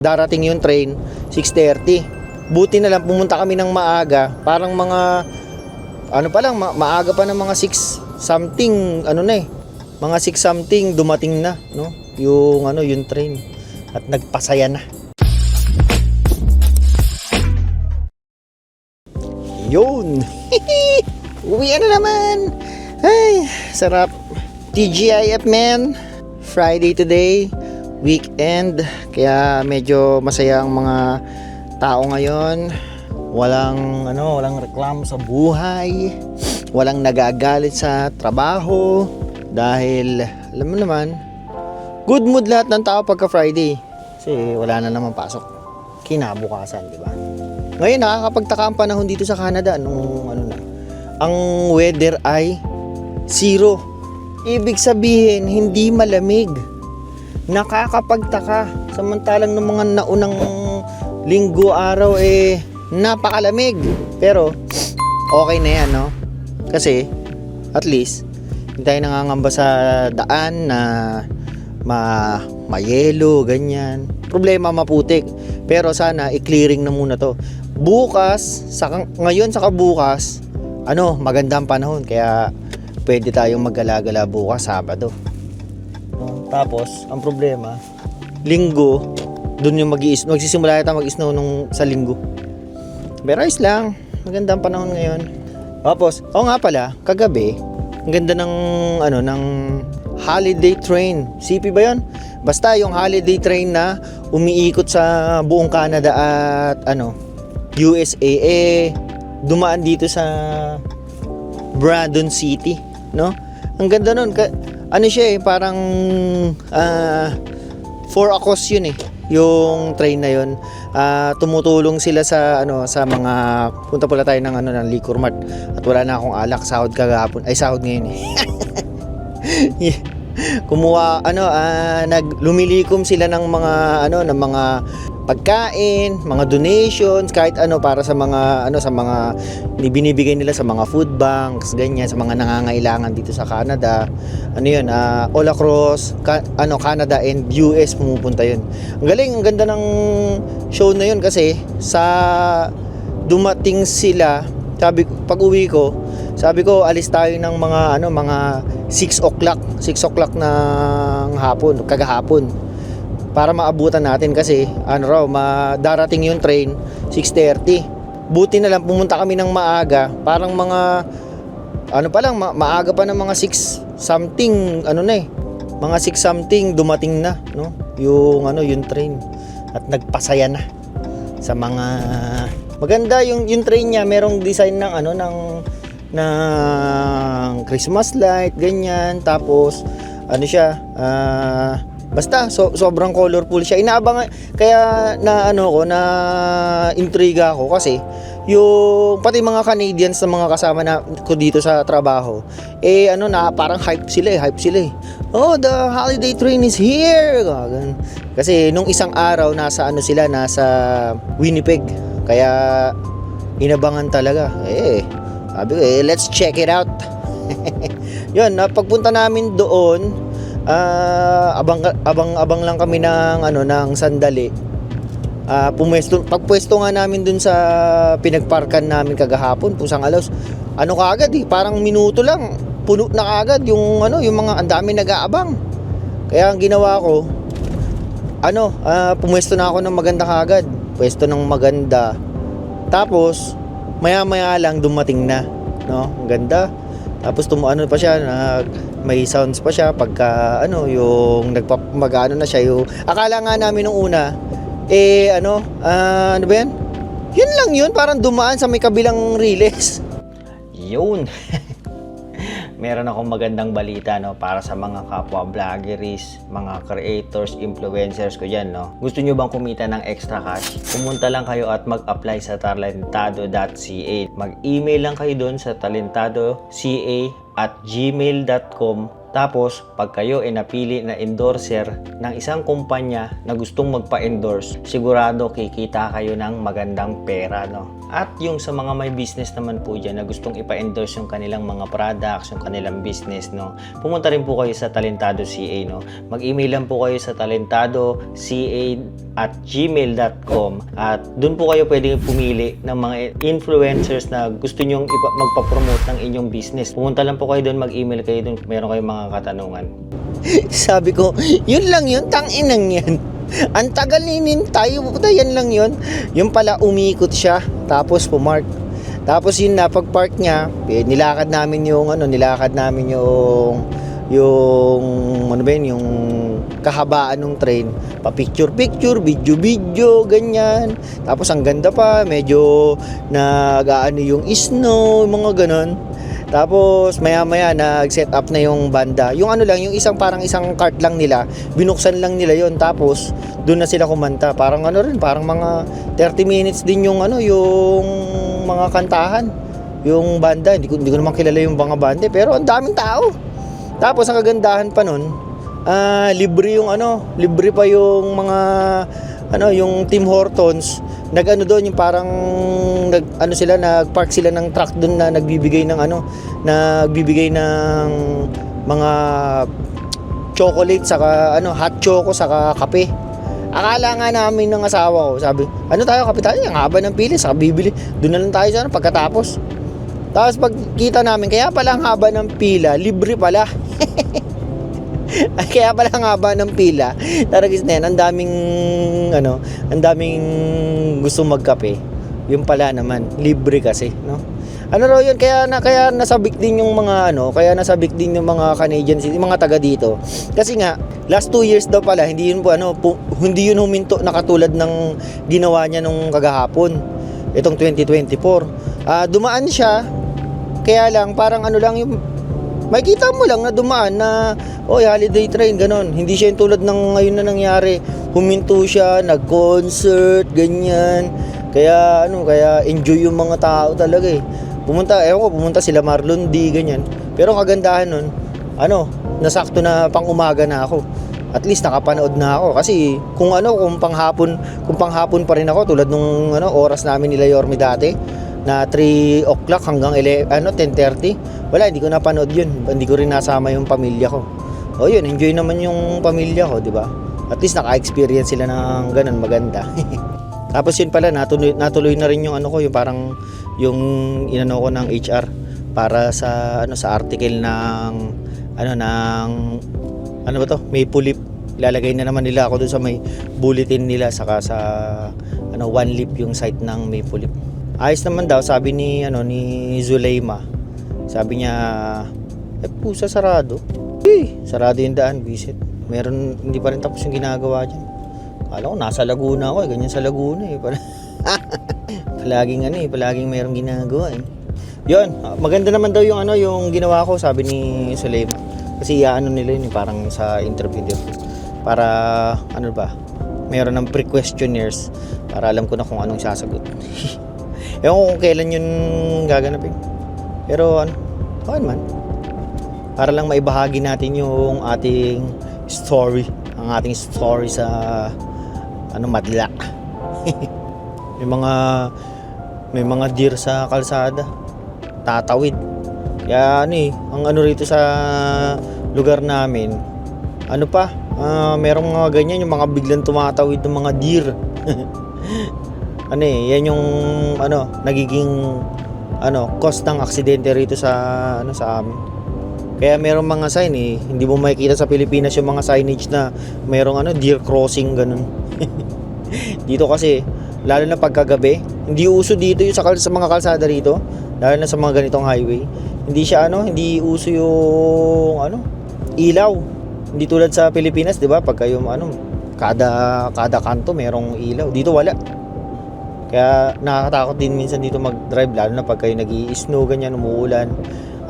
Darating yung train, 6.30. Buti na lang pumunta kami ng maaga, parang mga, ano pa lang, ma- maaga pa ng mga 6 something, ano na eh, mga 6 something dumating na, no? Yung, ano, yung train. At nagpasaya na. Yun! Uwi na naman! Ay, sarap. TGIF man. Friday today. Weekend. Kaya medyo masaya ang mga tao ngayon. Walang ano, walang reklamo sa buhay. Walang nagagalit sa trabaho dahil alam mo naman, good mood lahat ng tao pagka Friday. Kasi wala na naman pasok. Kinabukasan, di ba? Ngayon nakakapagtaka ang panahon dito sa Canada nung ano na. Ang weather ay zero. Ibig sabihin hindi malamig. Nakakapagtaka. Samantalang ng mga naunang linggo araw eh napakalamig. Pero okay na yan, no? Kasi at least hindi tayo nangangamba sa daan na ma mayelo, ganyan. Problema maputik. Pero sana i-clearing na muna to. Bukas, sa ngayon sa bukas, ano, magandang panahon kaya pwede tayong maggala-gala bukas Sabado. Tapos, ang problema, linggo, doon yung mag magsisimula yata mag-snow nung sa linggo. Pero ayos lang, magandang panahon ngayon. Tapos, oo nga pala, kagabi, ang ganda ng ano ng holiday train. CP ba 'yon? Basta yung holiday train na umiikot sa buong Canada at ano, USA eh dumaan dito sa Brandon City, no? Ang ganda nun, ka, ano siya eh, parang ah, four across yun eh, yung train na yun. Ah, tumutulong sila sa ano sa mga punta pala tayo ng ano ng Liquor Mart at wala na akong alak sahod kagahapon ay sahod ngayon eh. Yeah. kumuha ano ah, nag lumilikom sila ng mga ano ng mga pagkain, mga donations, kahit ano para sa mga ano sa mga binibigay nila sa mga food banks, ganyan sa mga nangangailangan dito sa Canada. Ano 'yun? ah, all across ka- ano Canada and US pumupunta 'yun. Ang galing, ang ganda ng show na 'yun kasi sa dumating sila, sabi pag uwi ko, sabi ko alis tayo ng mga ano mga 6 o'clock, 6 o'clock ng hapon, kagahapon para maabutan natin kasi ano raw madarating yung train 6:30. Buti na lang pumunta kami ng maaga, parang mga ano pa lang ma- maaga pa ng mga 6 something ano na eh. Mga 6 something dumating na, no? Yung ano, yung train at nagpasaya na sa mga maganda yung yung train niya, merong design ng ano ng ng Christmas light, ganyan. Tapos ano siya, ah Basta so, sobrang colorful siya. Inaabang kaya na ano ko na intriga ako kasi yung pati mga Canadians na mga kasama na ko dito sa trabaho eh ano na parang hype sila eh, hype sila eh. Oh, the holiday train is here. Kasi nung isang araw nasa ano sila nasa Winnipeg. Kaya inabangan talaga. Eh, sabi ko eh, let's check it out. Yun, pagpunta namin doon, ah, abang abang abang lang kami ng ano ng sandali. Ah, pumwesto pagpwesto nga namin dun sa pinagparkan namin kagahapon, pusang alos. Ano kaagad eh, parang minuto lang puno na kaagad yung ano, yung mga ang dami nag-aabang. Kaya ang ginawa ko, ano, ah, pumwesto na ako ng maganda kaagad. Pwesto ng maganda. Tapos, maya-maya lang dumating na, no? Ang ganda. Tapos tumuano pa siya, nag may sounds pa siya pagka ano yung nagpa magano na siya yung akala nga namin nung una eh ano ah, ano ba yan? Yun lang yun, parang dumaan sa may kabilang riles. Yun. Meron akong magandang balita no para sa mga kapwa vloggeries, mga creators, influencers ko diyan no. Gusto niyo bang kumita ng extra cash? Pumunta lang kayo at mag-apply sa talentado.ca. Mag-email lang kayo doon sa talentado.ca at gmail.com tapos, pag kayo ay napili na endorser ng isang kumpanya na gustong magpa-endorse, sigurado kikita kayo ng magandang pera, no? At yung sa mga may business naman po dyan na gustong ipa-endorse yung kanilang mga products, yung kanilang business, no, pumunta rin po kayo sa Talentado CA. No? Mag-email lang po kayo sa talentadoca at gmail.com at doon po kayo pwedeng pumili ng mga influencers na gusto nyong magpa-promote ng inyong business. Pumunta lang po kayo doon, mag-email kayo doon meron kayong mga katanungan. Sabi ko, yun lang yun, tanginang yan. Ang tagal ninintay, yan lang yun. Yung pala umikot siya, tapos pumark. Tapos yun na, pag park niya, eh, nilakad namin yung ano, nilakad namin yung yung ano ba yun, yung kahabaan ng train. Pa picture picture, video video, ganyan. Tapos ang ganda pa, medyo nag-aano yung snow, mga ganon. Tapos maya maya nag-set up na yung banda. Yung ano lang, yung isang parang isang cart lang nila, binuksan lang nila yon Tapos doon na sila kumanta. Parang ano rin, parang mga 30 minutes din yung ano, yung mga kantahan. Yung banda, hindi ko, hindi ko naman kilala yung mga banda, pero ang daming tao. Tapos ang kagandahan pa nun, ah, libre yung ano, libre pa yung mga ano, yung Tim Hortons, nag-ano doon yung parang nag ano sila nag-park sila ng truck doon na nagbibigay ng ano, nagbibigay ng mga chocolate saka ano, hot choco saka kape. Akala nga namin ng asawa ko, sabi, ano tayo, kape tayo, ang haba ng pili, saka bibili, doon na lang tayo sana pagkatapos. Tapos pagkita namin, kaya pala ang haba ng pila, libre pala. kaya pala ang haba ng pila. Taragis na yan, ang daming, ano, ang daming gusto magkape. Yung pala naman, libre kasi, no? Ano raw yun, kaya, na, kaya nasabik din yung mga, ano, kaya nasabik din yung mga Canadians, yung mga taga dito. Kasi nga, last two years daw pala, hindi yun po, ano, pu, hindi yun huminto na katulad ng ginawa niya nung kagahapon. Itong 2024. Ah, dumaan siya, kaya lang, parang ano lang yung makikita mo lang na dumaan na oy holiday train ganon hindi siya yung tulad ng ngayon na nangyari huminto siya nag-concert ganyan kaya ano kaya enjoy yung mga tao talaga eh. Pumunta ewan ko pumunta sila Marlon D ganyan. Pero ang kagandahan nun ano nasakto na pang umaga na ako. At least nakapanood na ako. Kasi kung ano kung panghapon kung panghapon pa rin ako tulad nung ano oras namin nila Yorme dati na 3 o'clock hanggang 11, ano 10:30 wala hindi ko napanood yun. Hindi ko rin nasama yung pamilya ko. O yun enjoy naman yung pamilya ko di ba? At least naka-experience sila ng ganun maganda tapos yun pala natuloy, natuloy na rin yung ano ko yung parang yung inano ko ng HR para sa ano sa article ng ano ng ano ba to? Maple Leaf ilalagay na naman nila ako doon sa may bulletin nila saka sa ano one leaf yung site ng Maple Leaf ayos naman daw sabi ni ano ni Zuleima. Sabi niya eh pusa sarado. Eh sarado yung daan visit. Meron hindi pa rin tapos yung ginagawa dyan Kala ko nasa Laguna ako eh ganyan sa Laguna eh Pala- palaging ano eh palaging merong ginagawa eh yun maganda naman daw yung ano yung ginawa ko sabi ni Zuleima kasi iaano nila yun eh, parang sa interview din para ano ba meron ng pre-questionnaires para alam ko na kung anong sasagot Ewan ko kung kailan yun gaganapin. Pero ano, okay man. Para lang maibahagi natin yung ating story. Ang ating story sa ano madla. may mga may mga deer sa kalsada. Tatawid. Kaya ano eh, ang ano rito sa lugar namin, ano pa, ah, merong mga ganyan, yung mga biglang tumatawid ng mga deer. ano eh, yan yung ano, nagiging ano, cost ng aksidente rito sa ano sa amin. Kaya merong mga sign eh, hindi mo makikita sa Pilipinas yung mga signage na merong ano, deer crossing ganun. dito kasi lalo na pagkagabi, hindi uso dito yung sa, sa mga kalsada rito, lalo na sa mga ganitong highway. Hindi siya ano, hindi uso yung ano, ilaw. Hindi tulad sa Pilipinas, 'di ba? Pagka yung ano, kada kada kanto merong ilaw. Dito wala. Kaya nakakatakot din minsan dito mag-drive lalo na pag kayo nag-i-snow ganyan, umuulan.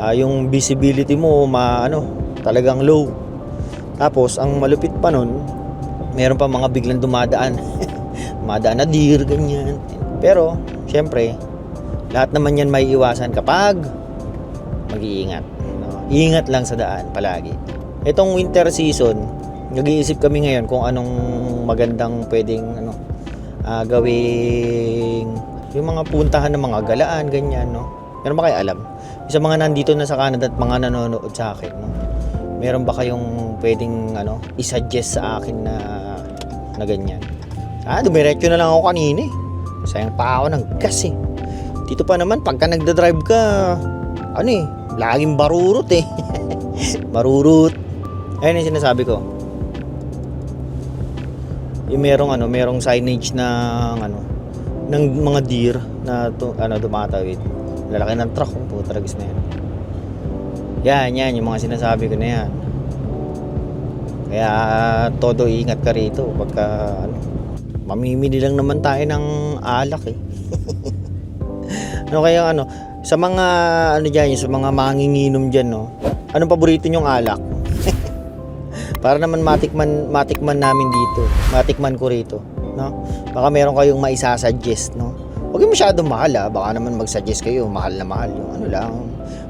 Ah, yung visibility mo ma ano, talagang low. Tapos ang malupit pa nun, meron pa mga biglang dumadaan. dumadaan na deer ganyan. Pero syempre, lahat naman yan may iwasan kapag mag-iingat. No? Ingat lang sa daan palagi. Itong winter season, nag-iisip kami ngayon kung anong magandang pwedeng ano ah, gawing Yung mga puntahan ng mga galaan, ganyan, no? Meron ba kayo alam? Yung Sa mga nandito na sa Canada at mga nanonood sa akin, no? Meron ba kayong pwedeng, ano, isuggest sa akin na, na ganyan? Ah, dumiretso na lang ako kanina eh. Sayang pa ako ng gas eh. Dito pa naman, pagka nagda-drive ka, ano eh, laging barurot eh. barurot. Ayun yung sinasabi ko. Yung merong ano, merong signage ng ano, ng mga deer na to, ano dumatawid. Lalaki ng truck puta ragis na yan. Yan, yan, yung mga sinasabi ko na yan. Kaya todo ingat ka rito pagka ano, mamimili lang naman tayo ng alak eh. ano kaya ano, sa mga ano diyan, sa mga manginginom diyan no. Anong paborito nyong alak? Para naman matikman matikman namin dito. Matikman ko rito, no? Baka meron kayong maisasuggest, no? Huwag yung masyadong mahal ah. Baka naman mag-suggest kayo, mahal na mahal. Yung ano lang,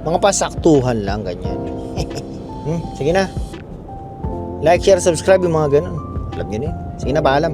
mga pasaktuhan lang, ganyan. hmm, sige na. Like, share, subscribe yung mga ganun. Alam nyo na yun. Sige na, paalam.